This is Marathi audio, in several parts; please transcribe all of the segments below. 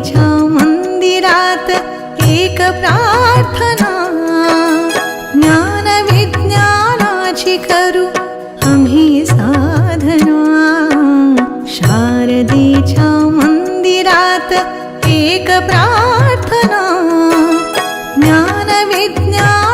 तुझ्या मंदिरात एक प्रार्थना. ज्ञान विज्ञानाची करू आम्ही साधना. शारदेच्या मंदिरात एक प्रार्थना. ज्ञान विज्ञान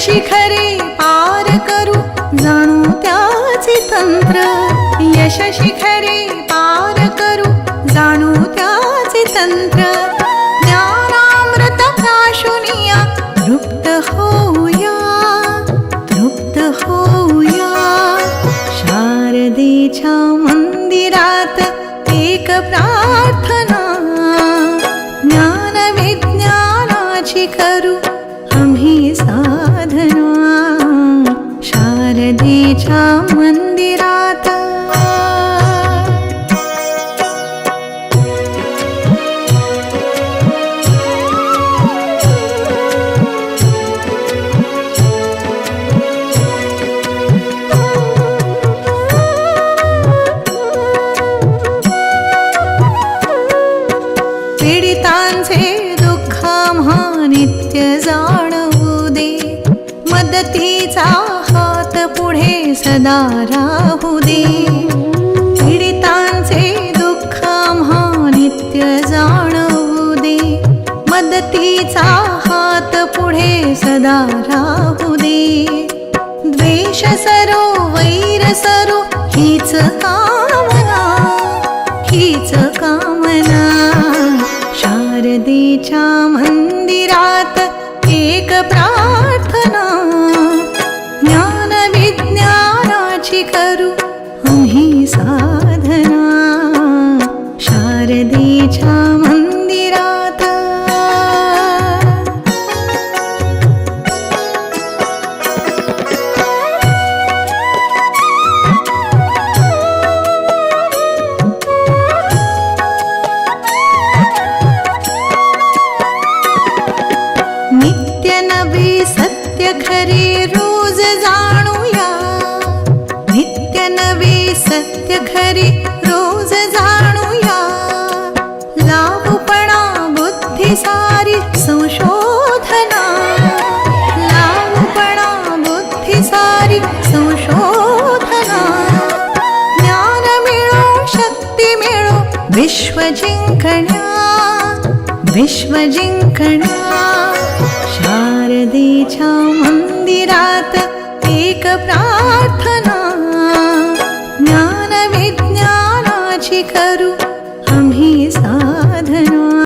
शिखरे पार करू. जाणू त्याचे तंत्र. यश शिखरे पार करू. जाणू त्याचे तंत्र. ज्ञानामृत प्राशुनिया तृप्त होऊया. तृप्त होऊया. शारदेच्या मंदिरात एक प्रार्थना. ज्ञान विज्ञानाची करू. तुझ्या मंदिरात. पीडितांचे दुःख आम्हा नित्य जाणवू दे. मदतीचा सदा राहू दे. पीडितांचे दुःख आम्हा नित्य जाणवू दे. मदतीचा हात पुढे सदा राहू दे. द्वेष सरो वैर सरो हीच कामना हीच कामना. शारदेच्या मंदिरात एक प्रा विज्ञानाची करू आम्ही सा सत्य खरी रोज जाणूया. लाभपणा बुद्धी सारी संशोधना. लाभपणा बुद्धी सारी संशोधना. ज्ञान मिळो शक्ती मिळो विश्व जिंकण्या. विश्व जिंकण्या. शारदेच्या मंदिरात एक प्राण